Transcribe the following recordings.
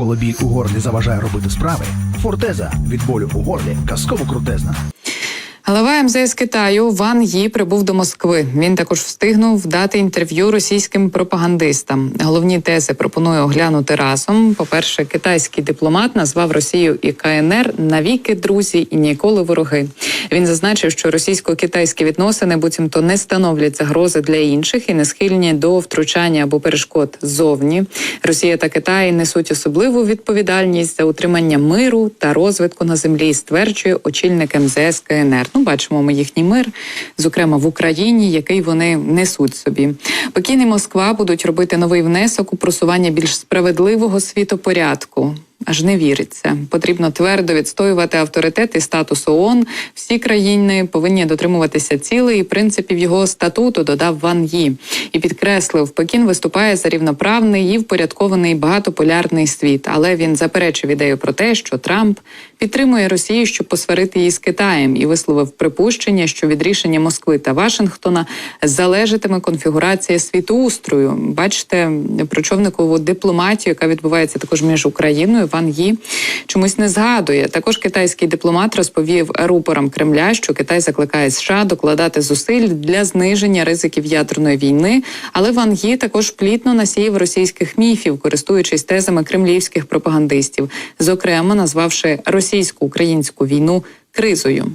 Коли біль у горлі заважає робити справи, фортеза від болю у горлі казково крутезна. Глава МЗС Китаю Ван Ї прибув до Москви. Він також встигнув дати інтерв'ю російським пропагандистам. Головні тези пропоную оглянути разом. По-перше, китайський дипломат назвав Росію і КНР навіки друзі і ніколи вороги. Він зазначив, що російсько-китайські відносини буцімто не становлять загрози для інших і не схильні до втручання або перешкод ззовні. Росія та Китай несуть особливу відповідальність за утримання миру та розвитку на землі, стверджує очільник МЗС КНР. Ну, бачимо ми їхній мир, зокрема в Україні, який вони несуть собі. Пекін і Москва будуть робити новий внесок у просування більш справедливого світопорядку. Аж не віриться. Потрібно твердо відстоювати авторитет і статус ООН. Всі країни повинні дотримуватися цілей і принципів його статуту. Додав Ван Ї і підкреслив, Пекін виступає за рівноправний і впорядкований багатополярний світ. Але він заперечив ідею про те, що Трамп підтримує Росію, щоб посварити її з Китаєм, і висловив припущення, що від рішення Москви та Вашингтона залежатиме конфігурація світоустрою. Бачите, про човникову дипломатію, яка відбувається також між Україною. Ван Ї чомусь не згадує. Також китайський дипломат розповів рупорам Кремля, що Китай закликає США докладати зусиль для зниження ризиків ядерної війни. Але Ван Ї також плітно насіяв російських міфів, користуючись тезами кремлівських пропагандистів, зокрема назвавши російсько-українську війну кризою.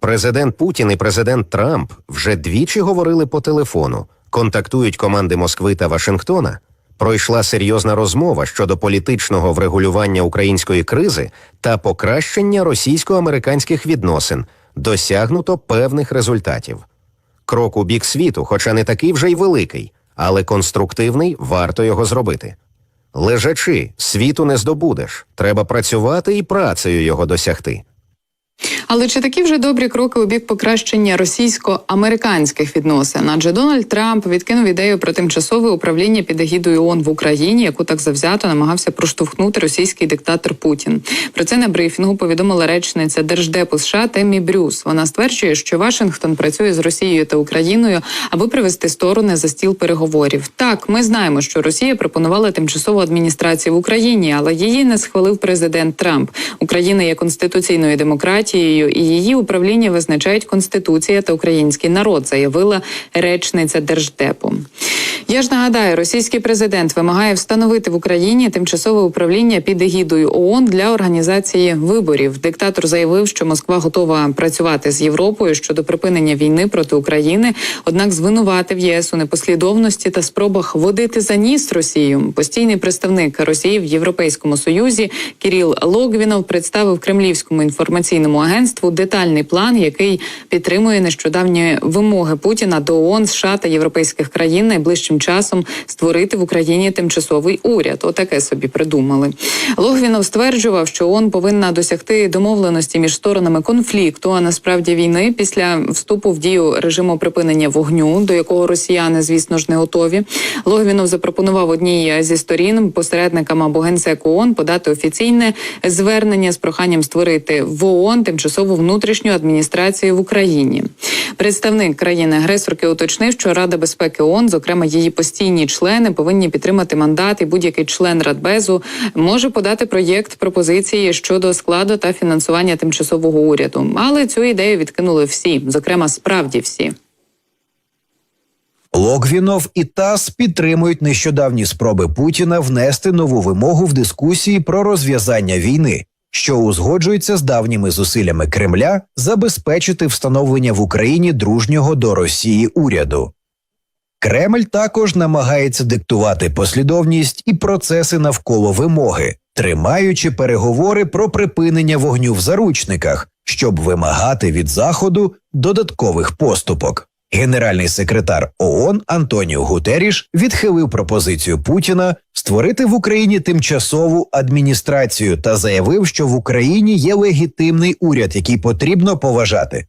Президент Путін і президент Трамп вже двічі говорили по телефону, контактують команди Москви та Вашингтона. Пройшла серйозна розмова щодо політичного врегулювання української кризи та покращення російсько-американських відносин, досягнуто певних результатів. Крок у бік світу, хоча не такий вже й великий, але конструктивний, варто його зробити. Лежачи, світу не здобудеш. Треба працювати і працею його досягти. Але чи такі вже добрі кроки у бік покращення російсько-американських відносин? Адже Дональд Трамп відкинув ідею про тимчасове управління під егідою ООН в Україні, яку так завзято намагався проштовхнути російський диктатор Путін. Про це на брифінгу повідомила речниця Держдепу США Темі Брюс. Вона стверджує, що Вашингтон працює з Росією та Україною, аби привести сторони за стіл переговорів. Так, ми знаємо, що Росія пропонувала тимчасову адміністрацію в Україні, але її не схвалив президент Трамп. Україна є конституційною демократією, і її управління визначають конституція та український народ, заявила речниця держдепу. Я ж нагадаю, російський президент вимагає встановити в Україні тимчасове управління під егідою ООН для організації виборів. Диктатор заявив, що Москва готова працювати з Європою щодо припинення війни проти України. Однак звинуватив ЄС у непослідовності та спробах водити за ніс Росію. Постійний представник Росії в Європейському Союзі Кіріл Логвінов представив кремлівському інформаційному агентству детальний план, який підтримує нещодавні вимоги Путіна до ООН, США та європейських країн найближчим часом створити в Україні тимчасовий уряд. Отаке собі придумали. Логвінов стверджував, що ООН повинна досягти домовленості між сторонами конфлікту, а насправді війни після вступу в дію режиму припинення вогню, до якого росіяни, звісно ж, не готові. Логвінов запропонував одній зі сторін посередникам або генсеку ООН подати офіційне звернення з проханням створити в ООН тимчасову внутрішню адміністрацію в Україні. Представник країни-агресорки уточнив, що Рада безпеки ООН, зокрема її постійні члени, повинні підтримати мандат, і будь-який член Радбезу може подати проєкт пропозиції щодо складу та фінансування тимчасового уряду. Але цю ідею відкинули всі, зокрема, справді всі. Логвінов і ТАСС підтримують нещодавні спроби Путіна внести нову вимогу в дискусії про розв'язання війни, що узгоджується з давніми зусиллями Кремля забезпечити встановлення в Україні дружнього до Росії уряду. Кремль також намагається диктувати послідовність і процеси навколо вимоги, тримаючи переговори про припинення вогню в заручниках, щоб вимагати від Заходу додаткових поступок. Генеральний секретар ООН Антоніо Гутеріш відхилив пропозицію Путіна створити в Україні тимчасову адміністрацію та заявив, що в Україні є легітимний уряд, який потрібно поважати.